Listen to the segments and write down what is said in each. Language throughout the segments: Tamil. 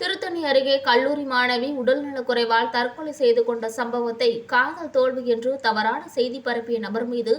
திருத்தணி அருகே கல்லூரி மாணவி உடல்நலக்குறைவால் தற்கொலை செய்து கொண்ட சம்பவத்தை காதல் தோல்வி என்று தவறான செய்தி பரப்பிய நபர் மீது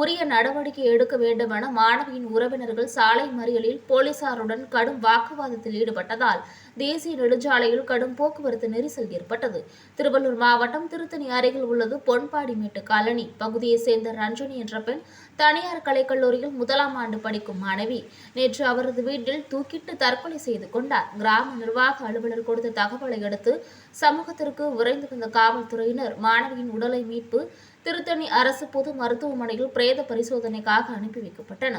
உரிய நடவடிக்கை எடுக்க வேண்டும் என மாணவியின் உறவினர்கள் சாலை மறியலில் போலீசாருடன் கடும் வாக்குவாதத்தில் ஈடுபட்டதால் தேசிய நெடுஞ்சாலையில் கடும் போக்குவரத்து நெரிசல் ஏற்பட்டது. திருவள்ளூர் மாவட்டம் திருத்தணி அருகில் உள்ளது பொன்பாடிமேட்டு காலனி. பகுதியைச் சேர்ந்த ரஞ்சனி என்ற பெண் தனியார் கலைக்கல்லூரியில் முதலாம் ஆண்டு படிக்கும் மாணவி. நேற்று அவரது வீட்டில் தூக்கிட்டு தற்கொலை செய்து கொண்டார். கிராம நிர்வாக அலுவலர் கொடுத்த தகவலை அடுத்து சமூகத்திற்கு விரைந்து வந்த காவல்துறையினர் மாணவியின் உடலை மீட்பு திருத்தணி அரசு பொது மருத்துவமனையில் பிரேத பரிசோதனைக்காக அனுப்பி வைக்கப்பட்டன.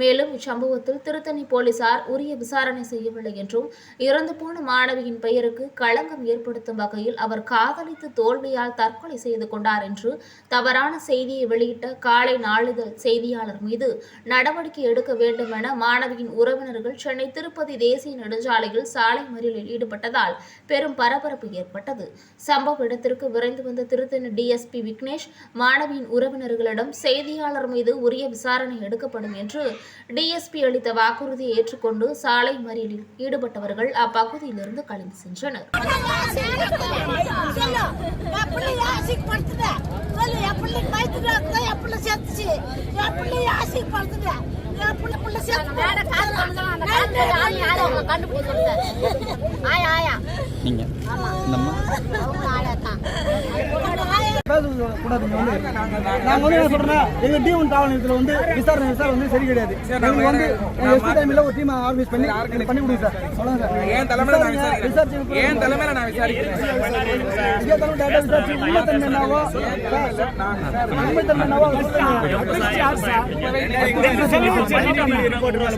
மேலும் இச்சம்பவத்தில் திருத்தணி போலீசார் உரிய விசாரணை செய்யவில்லை என்றும் இறந்து போன மாணவியின் பெயருக்கு களங்கம் ஏற்படுத்தும் வகையில் அவர் காதலித்து தோல்வியால் தற்கொலை செய்து கொண்டார் என்று தவறான செய்தியை வெளியிட்ட காலை நாளிதழ் செய்தியாளர் மீது நடவடிக்கை எடுக்க வேண்டும் என மாணவியின் உறவினர்கள் சென்னை திருப்பதி தேசிய நெடுஞ்சாலையில் சாலை மறியலில் ஈடுபட்டதால் பெரும் பரபரப்பு ஏற்பட்டது. சம்பவ இடத்திற்கு விரைந்து வந்த திருத்தணி டிஎஸ்பி விக்னேஷ் மாணவியின் உறவினர்களிடம் செய்தியாளர் மீது உரிய விசாரணை எடுக்கப்படும் என்று டிஎஸ்பி அளித்த வாக்குறுதியை ஏற்றுக்கொண்டு சாலை மறியலில் ஈடுபட்டவர்கள் அப்பகுதியிலிருந்து கலைந்து சென்றனர். சொல்லு என் பேசக்கூடாதுங்க வந்து நாங்கள் வந்து என்ன சொல்றேன்னா எங்க டிஎம் காவல் நிலையத்தில் வந்து விசாரணை விசாரணை வந்து சரி கிடையாது எங்களுக்கு வந்து எஸ்பி டைம்ல ஒரு டீம் ஆர்கனைஸ் பண்ணி பண்ணி கொடுங்க சார் சொல்லுங்க சார் என் தலைமையில நான் விசாரிச்சு என் தலைமையில நான் விசாரிக்கிறேன் இதே தலைமை டேட்டா விசாரிச்சு உண்மைத்தன்மை என்னவோ உண்மைத்தன்மை என்னவோ போட்டோ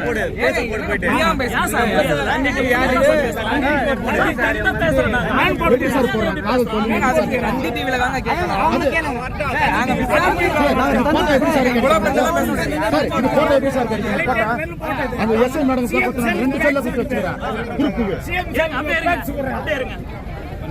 மேடம் ரெண்டு சைட்ல கொடுத்து வச்சுக்கிறேன்